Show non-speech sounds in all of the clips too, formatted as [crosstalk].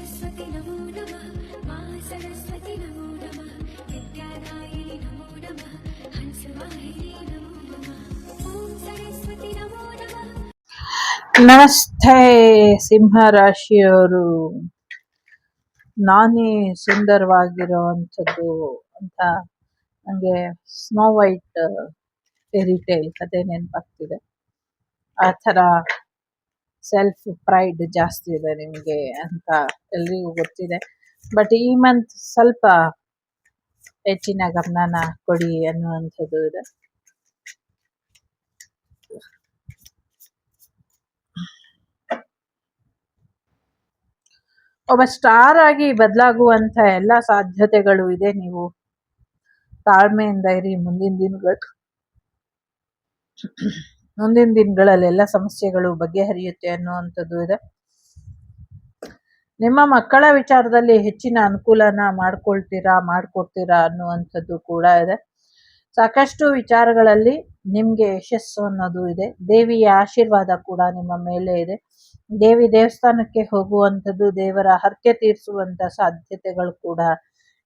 सरस्वति नमो नमः मा सरस्वति नमो नमः विद्यादायिनि नमो नमः हंसवाहिनी नमो नमः ॐ सरस्वति नमो नमः ನಮಸ್ತೆ ಸಿಂಹ ರಾಶಿಯವರು ನಾನೇ ಸುಂದರವಾಗಿರುವಂಥದ್ದು ಅಂತ ನನಗೆ ಸ್ನೋ ವೈಟ್ ಫೇರಿ ಟೇಲ್ ಕತೆ ನೆನಪಾಗ್ತಿದೆ ಆ ಥರ ಸೆಲ್ಫ್ ಪ್ರೈಡ್ ಜಾಸ್ತಿ ಇದೆ ನಿಮಗೆ ಅಂತ ಎಲ್ರಿಗೂ ಗೊತ್ತಿದೆ. ಬಟ್ ಈ ಮಂತ್ ಸ್ವಲ್ಪ ಹೆಚ್ಚಿನ ಗಮನನ ಕೊಡಿ ಅನ್ನುವಂಥದ್ದು ಇದೆ. ಒಬ್ಬ ಸ್ಟಾರ್ ಆಗಿ ಬದಲಾಗುವಂತ ಎಲ್ಲ ಸಾಧ್ಯತೆಗಳು ಇದೆ. ನೀವು ತಾಳ್ಮೆಯಿಂದ ಇರಿ ಮುಂದಿನ ದಿನಗಳು. ಮುಂದಿನ ದಿನಗಳಲ್ಲಿ ಎಲ್ಲ ಸಮಸ್ಯೆಗಳು ಬಗೆಹರಿಯುತ್ತೆ ಅನ್ನುವಂಥದ್ದು ಇದೆ. ನಿಮ್ಮ ಮಕ್ಕಳ ವಿಚಾರದಲ್ಲಿ ಹೆಚ್ಚಿನ ಅನುಕೂಲನ ಮಾಡ್ಕೊಳ್ತೀರಾ, ಮಾಡ್ಕೊಡ್ತೀರಾ ಅನ್ನುವಂಥದ್ದು ಕೂಡ ಇದೆ. ಸಾಕಷ್ಟು ವಿಚಾರಗಳಲ್ಲಿ ನಿಮ್ಗೆ ಯಶಸ್ಸು ಅನ್ನೋದು ಇದೆ. ದೇವಿಯ ಆಶೀರ್ವಾದ ಕೂಡ ನಿಮ್ಮ ಮೇಲೆ ಇದೆ. ದೇವಿ ದೇವಸ್ಥಾನಕ್ಕೆ ಹೋಗುವಂಥದ್ದು, ದೇವರ ಹರಕೆ ತೀರಿಸುವಂತ ಸಾಧ್ಯತೆಗಳು ಕೂಡ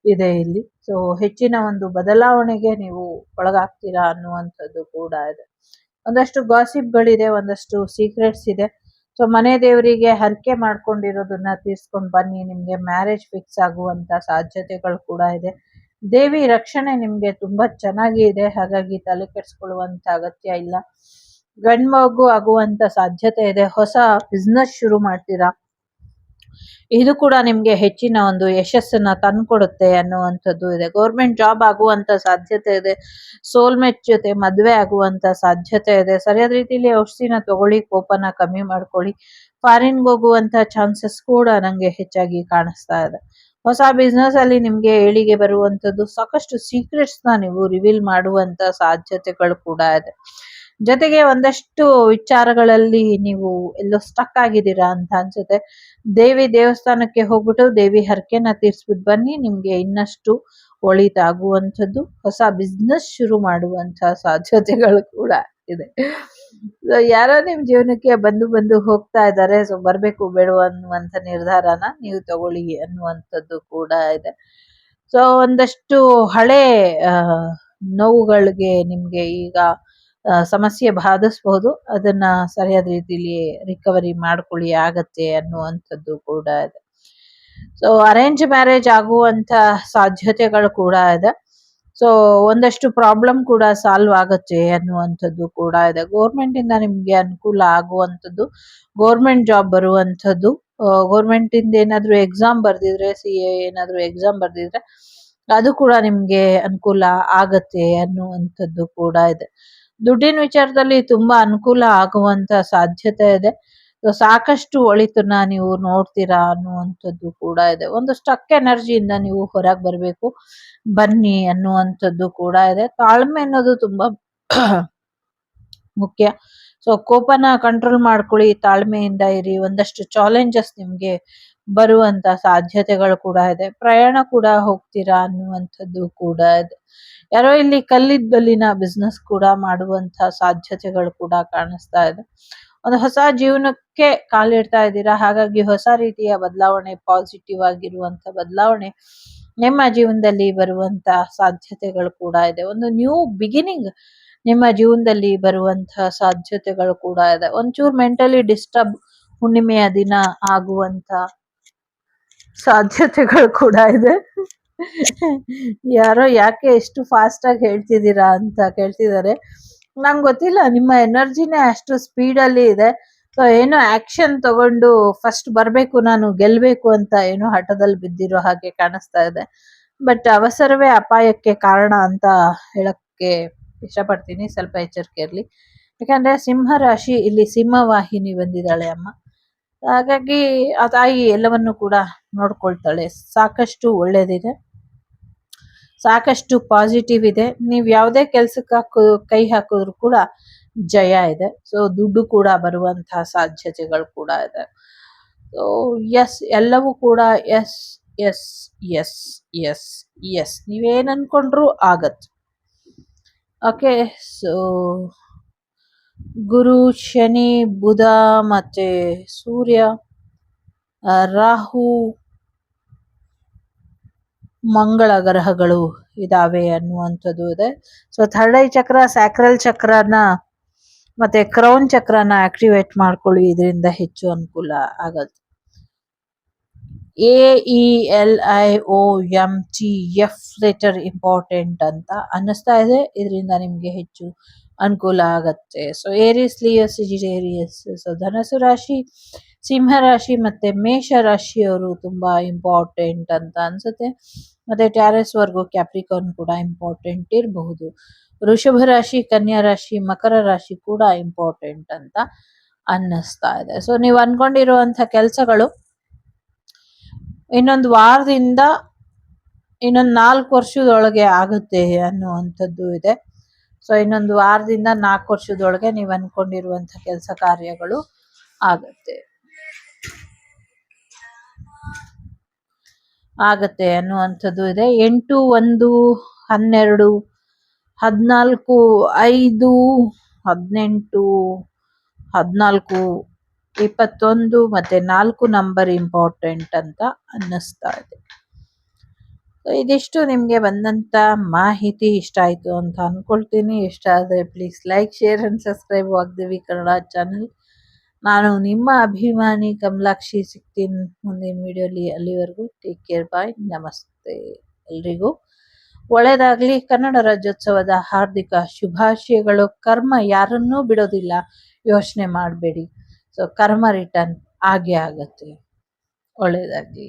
ಇದೆ ಇಲ್ಲಿ. ಸೊ ಹೆಚ್ಚಿನ ಒಂದು ಬದಲಾವಣೆಗೆ ನೀವು ಒಳಗಾಗ್ತೀರಾ ಅನ್ನುವಂಥದ್ದು ಕೂಡ ಇದೆ. ಒಂದಷ್ಟು ಗಾಸಿಪ್ಗಳಿದೆ, ಒಂದಷ್ಟು ಸೀಕ್ರೆಟ್ಸ್ ಇದೆ. ಸೊ ಮನೆ ದೇವರಿಗೆ ಹರಕೆ ಮಾಡ್ಕೊಂಡಿರೋದನ್ನ ತೀರ್ಸ್ಕೊಂಡು ಬನ್ನಿ. ನಿಮ್ಗೆ ಮ್ಯಾರೇಜ್ ಫಿಕ್ಸ್ ಆಗುವಂತ ಸಾಧ್ಯತೆಗಳು ಕೂಡ ಇದೆ. ದೇವಿ ರಕ್ಷಣೆ ನಿಮ್ಗೆ ತುಂಬಾ ಚೆನ್ನಾಗಿ ಇದೆ. ಹಾಗಾಗಿ ತಲೆ ಕೆಡಿಸ್ಕೊಳ್ಳುವಂಥ ಅಗತ್ಯ ಇಲ್ಲ. ಗಂಡ್ ಮಗು ಆಗುವಂತ ಸಾಧ್ಯತೆ ಇದೆ. ಹೊಸ ಬಿಸ್ನೆಸ್ ಶುರು ಮಾಡ್ತೀರಾ? ಇದು ಕೂಡ ನಿಮಗೆ ಹೆಚ್ಚಿನ ಒಂದು ಯಶಸ್ಸನ್ನು ತಂದುಕೊಡುತ್ತೆ ಅನ್ನುವಂಥದ್ದು ಇದೆ. ಗೌರ್ಮೆಂಟ್ ಜಾಬ್ ಆಗುವಂಥ ಸಾಧ್ಯತೆ ಇದೆ. ಸೋಲ್ಮೇಟ್ ಜೊತೆ ಮದುವೆ ಆಗುವಂಥ ಸಾಧ್ಯತೆ ಇದೆ. ಸರಿಯಾದ ರೀತಿಯಲ್ಲಿ ಔಷಧಿನ ತಗೊಳ್ಳಿ, ಕೋಪನ ಕಮ್ಮಿ ಮಾಡ್ಕೊಳ್ಳಿ. ಫಾರಿನ್ಗೆ ಹೋಗುವಂಥ ಚಾನ್ಸಸ್ ಕೂಡ ನನಗೆ ಹೆಚ್ಚಾಗಿ ಕಾಣಿಸ್ತಾ ಇದೆ. ಹೊಸ ಬಿಸ್ನೆಸ್ ಅಲ್ಲಿ ನಿಮಗೆ ಏಳಿಗೆ ಬರುವಂತದ್ದು ಸಾಕಷ್ಟು ಸೀಕ್ರೆಟ್ಸ್ನ ನೀವು ರಿವೀಲ್ ಮಾಡುವಂತ ಸಾಧ್ಯತೆಗಳು ಕೂಡ ಇದೆ. ಜೊತೆಗೆ ಒಂದಷ್ಟು ವಿಚಾರಗಳಲ್ಲಿ ನೀವು ಎಲ್ಲೋ ಸ್ಟಕ್ ಆಗಿದ್ದೀರಾ ಅಂತ ಅನ್ಸುತ್ತೆ. ದೇವಿ ದೇವಸ್ಥಾನಕ್ಕೆ ಹೋಗ್ಬಿಟ್ಟು ದೇವಿ ಹರಕೆನ ತೀರಿಸ್ಬಿಟ್ಟು ಬನ್ನಿ, ನಿಮ್ಗೆ ಇನ್ನಷ್ಟು ಒಳಿತಾಗುವಂಥದ್ದು, ಹೊಸ ಬಿಸ್ನೆಸ್ ಶುರು ಮಾಡುವಂತ ಸಾಧ್ಯತೆಗಳು ಕೂಡ ಇದೆ. ಯಾರೋ ನಿಮ್ ಜೀವನಕ್ಕೆ ಬಂದು ಬಂದು ಹೋಗ್ತಾ ಇದ್ದಾರೆ ಸೊ ಬರ್ಬೇಕು ಬೇಡುವ ಅನ್ನುವಂತ ನಿರ್ಧಾರನ ನೀವು ತಗೊಳ್ಳಿ ಅನ್ನುವಂಥದ್ದು ಕೂಡ ಇದೆ. ಸೊ ಒಂದಷ್ಟು ಹಳೆ ನೋವುಗಳಿಗೆ ನಿಮ್ಗೆ ಈಗ ಸಮಸ್ಯೆ ಬಾಧಿಸಬಹುದು ಅದನ್ನ ಸರಿಯಾದ ರೀತಿಲಿ ರಿಕವರಿ ಮಾಡ್ಕೊಳ್ಳಿ, ಆಗತ್ತೆ ಅನ್ನುವಂಥದ್ದು ಕೂಡ ಇದೆ. ಸೊ ಅರೇಂಜ್ ಮ್ಯಾರೇಜ್ ಆಗುವಂತ ಸಾಧ್ಯತೆಗಳು ಕೂಡ ಇದೆ. ಸೊ ಒಂದಷ್ಟು ಪ್ರಾಬ್ಲಮ್ ಕೂಡ ಸಾಲ್ವ್ ಆಗುತ್ತೆ ಅನ್ನುವಂಥದ್ದು ಕೂಡ ಇದೆ. ಗೋರ್ಮೆಂಟ್ ಇಂದ ನಿಮ್ಗೆ ಅನುಕೂಲ ಆಗುವಂಥದ್ದು ಗೋರ್ಮೆಂಟ್ ಜಾಬ್ ಬರುವಂಥದ್ದು ಗೋರ್ಮೆಂಟ್ ಇಂದ ಏನಾದ್ರು ಎಕ್ಸಾಮ್ ಬರ್ದಿದ್ರೆ ಸಿ ಎ ಏನಾದ್ರು ಎಕ್ಸಾಮ್ ಬರ್ದಿದ್ರೆ, ಅದು ಕೂಡ ನಿಮ್ಗೆ ಅನುಕೂಲ ಆಗತ್ತೆ ಅನ್ನುವಂಥದ್ದು ಕೂಡ ಇದೆ. ದುಡ್ಡಿನ ವಿಚಾರದಲ್ಲಿ ತುಂಬಾ ಅನುಕೂಲ ಆಗುವಂತ ಸಾಧ್ಯತೆ ಇದೆ. ಸಾಕಷ್ಟು ಒಳಿತನ್ನ ನೀವು ನೋಡ್ತೀರಾ ಅನ್ನುವಂಥದ್ದು ಕೂಡ ಇದೆ. ಒಂದು ಸ್ಟಕ್ ಎನರ್ಜಿಯಿಂದ ನೀವು ಹೊರಗೆ ಬರಬೇಕು, ಬನ್ನಿ ಅನ್ನುವಂಥದ್ದು ಕೂಡ ಇದೆ. ತಾಳ್ಮೆ ಅನ್ನೋದು ತುಂಬಾ [clears throat] ಮುಖ್ಯ. ಸೊ ಕೋಪನ ಕಂಟ್ರೋಲ್ ಮಾಡ್ಕೊಳ್ಳಿ, ತಾಳ್ಮೆಯಿಂದ ಇರಿ. ಒಂದಷ್ಟು ಚಾಲೆಂಜಸ್ ನಿಮ್ಗೆ ಬರುವಂತ ಸಾಧ್ಯತೆಗಳು ಕೂಡ ಇದೆ. ಪ್ರಯಾಣ ಕೂಡ ಹೋಗ್ತೀರಾ ಅನ್ನುವಂಥದ್ದು ಕೂಡ ಇದೆ. ಯಾರೋ ಇಲ್ಲಿ ಕಲ್ಲಿದ್ದಲಿನ ಬಿಸ್ನೆಸ್ ಕೂಡ ಮಾಡುವಂತ ಸಾಧ್ಯತೆಗಳು ಕೂಡ ಕಾಣಿಸ್ತಾ ಇದೆ. ಒಂದು ಹೊಸ ಜೀವನಕ್ಕೆ ಕಾಲಿಡ್ತಾ ಇದ್ದೀರಾ? ಹಾಗಾಗಿ ಹೊಸ ರೀತಿಯ ಬದಲಾವಣೆ ಪಾಸಿಟಿವ್ ಆಗಿರುವಂತ ಬದಲಾವಣೆ ನಿಮ್ಮ ಜೀವನದಲ್ಲಿ ಬರುವಂತ ಸಾಧ್ಯತೆಗಳು ಕೂಡ ಇದೆ. ಒಂದು ನ್ಯೂ ಬಿಗಿನಿಂಗ್ ನಿಮ್ಮ ಜೀವನದಲ್ಲಿ ಬರುವಂತಹ ಸಾಧ್ಯತೆಗಳು ಕೂಡ ಇದೆ. ಒಂಚೂರು ಮೆಂಟಲಿ ಡಿಸ್ಟರ್ಬ್ ಹುಣ್ಣಿಮೆಯ ದಿನ ಆಗುವಂತ ಸಾಧ್ಯತೆಗಳು ಕೂಡ ಇದೆ. ಯಾರೋ ಯಾಕೆ ಎಷ್ಟು ಫಾಸ್ಟ್ ಆಗಿ ಹೇಳ್ತಿದ್ದೀರಾ ಅಂತ ಕೇಳ್ತಿದ್ದಾರೆ. ನಂಗೆ ಗೊತ್ತಿಲ್ಲ, ನಿಮ್ಮ ಎನರ್ಜಿನೇ ಅಷ್ಟು ಸ್ಪೀಡಲ್ಲಿ ಇದೆ. ಸೊ ಏನೋ ಆಕ್ಷನ್ ತಗೊಂಡು ಫಸ್ಟ್ ಬರಬೇಕು ನಾನು ಗೆಲ್ಲಬೇಕು ಅಂತ ಏನೋ ಹಠದಲ್ಲಿ ಬಿದ್ದಿರೋ ಹಾಗೆ ಕಾಣಿಸ್ತಾ ಇದೆ. ಬಟ್ ಅವಸರವೇ ಅಪಾಯಕ್ಕೆ ಕಾರಣ ಅಂತ ಹೇಳಕ್ಕೆ ಇಷ್ಟಪಡ್ತೀನಿ, ಸ್ವಲ್ಪ ಎಚ್ಚರಿಕೆ ಇರಲಿ. ಯಾಕಂದ್ರೆ ಸಿಂಹ ರಾಶಿ, ಇಲ್ಲಿ ಸಿಂಹವಾಹಿನಿ ಬಂದಿದ್ದಾಳೆ ಅಮ್ಮ. ಹಾಗಾಗಿ ಆ ತಾಯಿ ಎಲ್ಲವನ್ನು ಕೂಡ ನೋಡ್ಕೊಳ್ತಾಳೆ. ಸಾಕಷ್ಟು ಒಳ್ಳೇದಿದೆ. ಸಾಕಷ್ಟು ಪಾಸಿಟಿವ್ ಇದೆ. ನೀವು ಯಾವುದೇ ಕೆಲಸಕ್ಕೆ ಹಾಕು, ಕೈ ಹಾಕಿದ್ರು ಕೂಡ ಜಯ ಇದೆ. ಸೊ ದುಡ್ಡು ಕೂಡ ಬರುವಂತಹ ಸಾಧ್ಯತೆಗಳು ಕೂಡ ಇದೆ. ಸೊ ಎಸ್ ಎಲ್ಲವೂ ಕೂಡ yes yes yes yes yes ನೀವೇನು ಅನ್ಕೊಂಡ್ರು ಆಗತ್ತೆ. ಓಕೆ ಸೊ ಗುರು, ಶನಿ, ಬುಧ ಮತ್ತು ಸೂರ್ಯ ರಾಹು ಮಂಗಳ ಗ್ರಹಗಳು ಇದಾವೆ ಅನ್ನುವಂಥದ್ದು ಇದೆ. So third eye chakra sacral ಚಕ್ರನ ಮತ್ತೆ ಕ್ರೌನ್ ಚಕ್ರನ ಆಕ್ಟಿವೇಟ್ ಮಾಡ್ಕೊಳ್ಳಿ ಇದರಿಂದ ಹೆಚ್ಚು ಅನುಕೂಲ ಆಗುತ್ತೆ. A E L I O M T F letter important ಅಂತ ಅನ್ನಿಸ್ತಾ ಇದೆ. ಇದರಿಂದ ನಿಮಗೆ ಹೆಚ್ಚು ಅನುಕೂಲ ಆಗತ್ತೆ. ಸೊ ಏರಿಯಸ್ ಲಿಯಸ್ ಏರಿಯಸ್ ಸೊ ಧನಸು ರಾಶಿ, ಸಿಂಹ ರಾಶಿ ಮತ್ತೆ ಮೇಷ ರಾಶಿಯವರು ತುಂಬಾ ಇಂಪಾರ್ಟೆಂಟ್ ಅಂತ ಅನ್ಸುತ್ತೆ. ಮತ್ತೆ ಟ್ಯಾರಸ್ ವರ್ಗು ಕ್ಯಾಪ್ರಿಕಾನ್ ಕೂಡ ಇಂಪಾರ್ಟೆಂಟ್ ಇರಬಹುದು. ವೃಷಭ ರಾಶಿ, ಕನ್ಯಾ ರಾಶಿ, ಮಕರ ರಾಶಿ ಕೂಡ ಇಂಪಾರ್ಟೆಂಟ್ ಅಂತ ಅನ್ನಿಸ್ತಾ ಇದೆ. ಸೊ ನೀವು ಅನ್ಕೊಂಡಿರುವಂತ ಕೆಲಸಗಳು ಇನ್ನೊಂದು ವಾರದಿಂದ ಇನ್ನೊಂದು ನಾಲ್ಕು ವರ್ಷದೊಳಗೆ ಆಗುತ್ತೆ ಅನ್ನುವಂಥದ್ದು ಇದೆ. ಸೊ ಇನ್ನೊಂದು ವಾರದಿಂದ ನಾಲ್ಕು ವರ್ಷದೊಳಗೆ ನೀವು ಅನ್ಕೊಂಡಿರುವಂತ ಕೆಲಸ ಕಾರ್ಯಗಳು ಆಗತ್ತೆ. ಆಗತ್ತೆ ಅನ್ನುವಂಥದ್ದು ಇದೆ. ಎಂಟು, ಒಂದು, ಹನ್ನೆರಡು, ಹದಿನಾಲ್ಕು, ಐದು, ಹದಿನೆಂಟು, ಹದಿನಾಲ್ಕು, ಇಪ್ಪತ್ತೊಂದು ಮತ್ತೆ ನಾಲ್ಕು ನಂಬರ್ ಇಂಪಾರ್ಟೆಂಟ್ ಅಂತ ಅನ್ನಿಸ್ತಾ ಇದೆ. ಇದಿಷ್ಟು ನಿಮಗೆ ಬಂದಂಥ ಮಾಹಿತಿ ಇಷ್ಟ ಆಯಿತು ಅಂತ ಅಂದ್ಕೊಳ್ತೀನಿ ಇಷ್ಟ ಆದರೆ please like share and subscribe Vagdevi Kannada channel ನಾನು ನಿಮ್ಮ ಅಭಿಮಾನಿ ಕಮಲಾಕ್ಷಿ ಸಿಗ್ತೀನಿ ಮುಂದಿನ ವಿಡಿಯೋಲಿ ಅಲ್ಲಿವರೆಗೂ ಟೇಕ್ ಕೇರ್ ಬಾಯ್ ನಮಸ್ತೆ ಎಲ್ರಿಗೂ. ಒಳ್ಳೇದಾಗ್ಲಿ, ಕನ್ನಡ ರಾಜ್ಯೋತ್ಸವದ ಹಾರ್ದಿಕ ಶುಭಾಶಯಗಳು. ಕರ್ಮ ಯಾರನ್ನೂ ಬಿಡೋದಿಲ್ಲ, ಯೋಚನೆ ಮಾಡಬೇಡಿ. ಸೊ ಕರ್ಮ ರಿಟರ್ನ್ ಆಗೇ ಆಗತ್ತೆ. ಒಳ್ಳೇದಾಗ್ಲಿ.